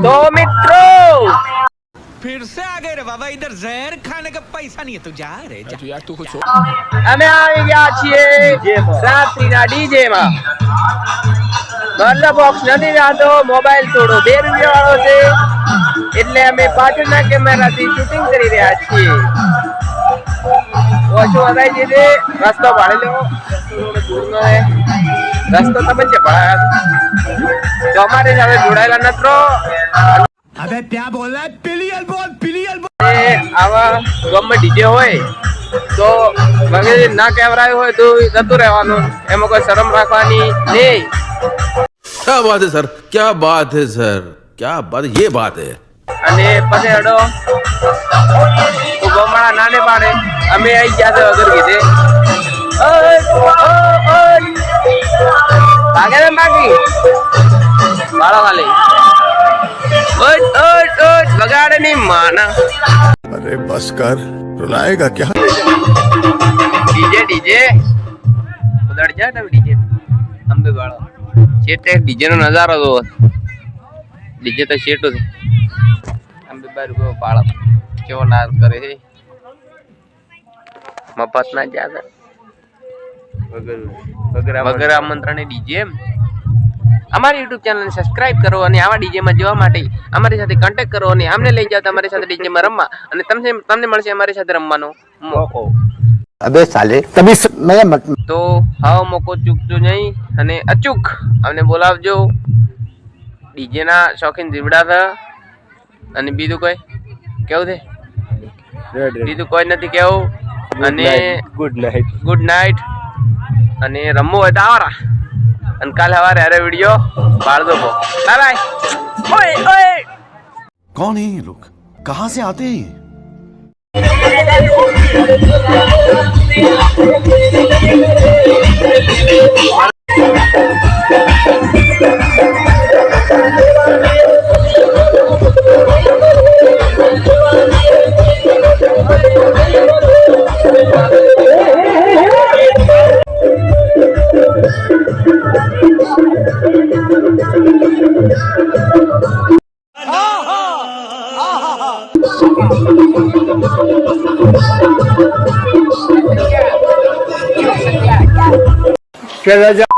તો મિત્રો फिर से आ गए रे बाबा इधर जहर खाने का पैसा नहीं है तू जा रे जा યાર તું કુછ અમે આવી ગયા છીએ રાત્રિના ડીજે માં મતલબ બોક્સ નથી જાતો મોબાઈલ થોડો બે રૂપિયા વાળો છે એટલે અમે પાછળના કેમેરાથી શૂટિંગ કરી રહ્યા છીએ ઓછો વધારી દીધે રસ્તો પાડી લેવો થોડો દૂરનો છે રસ્તો તમે છે પડાયા તમારી સાથે જોડાયેલા નત્રો. હવે ત્યાં બોલા પિલિયલ બોલ પિલિયલ બોલ. આવા ગમે ડીજે હોય તો વગેરે ના કહેવરાયું હોય તો જતું રહેવાનું. એમાં કોઈ શરમ રાખવાની નહીં. ક્યા બાત હે સર? ક્યા બાત હે સર? ક્યા બાત? યે બાત હે. અને પછી હડો ગમણા નાને પાડે અમે આવી ગયા છે વગર કીધે ભાગે ને બાકી વાળો ખાલી ઓય, ઓય, ઓય. વગાડે ની માના अरे बस कर रुलाएगा क्या ડીજે ડીજે ઉધડ જા તમે ડીજે અંબે વાળો છેટે ડીજે નો નજારો જોવો ડીજે તો છેટો છે અંબે બાર ગયો પાળો કેવો નાદ કરે છે મફત ના જ્યાં વગર આમંત્રણ. ડીજે અમારી યુટ્યુબ ચેનલને સબસ્ક્રાઇબ કરો અને આવા ડીજેમાં જોવા માટે અમારી સાથે કોન્ટેક કરો અને અમને લઈ જાઓ તમારી સાથે ડીજેમાં રમવા. અને તમને તમને મળશે અમારી સાથે રમવાનો મોકો. અબે સાલે તમે મેં તો આવો મોકો ચૂકજો નહીં અને અચૂક. અમને બોલાવજો. ડીજેના શોખીન જીવડા થા. અને બીજું કોઈ? કેવું છે? બીજું કોઈ નથી કેવું? અને ગુડ નાઇટ ગુડ નાઇટ અને રમવું હોય તો આવરા અને કાલે સવારે અરે વિડીયો પાડ દો બાય બાય ઓય ઓય कौन है ये लोग कहाँ से आते हैं ચલો જા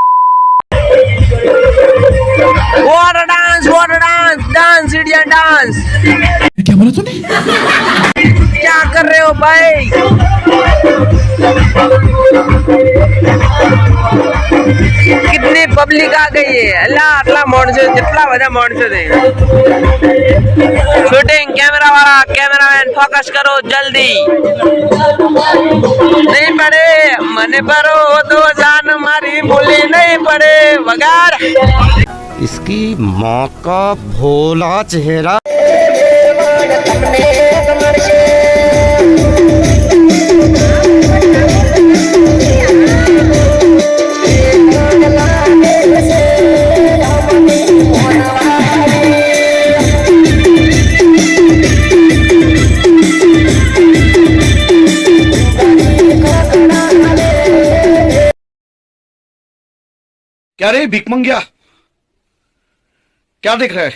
water dance water dance dance idea dance क्या बोला तूने क्या कर रहे हो भाई कितनी पब्लिक आ गई है અલ્લા આટલા માણસો જેટલા બધા માણસો છે શૂટિંગ કેમેરા વાળા કેમેરામેન ફોકસ કરો જલ્દી નહીં પડે મને પરો તો જાન મારી ભૂલી નહીં પડે વગાડ इसकी माँ का भोला चेहरा क्या रे भिक मंगिया क्या देख रहा है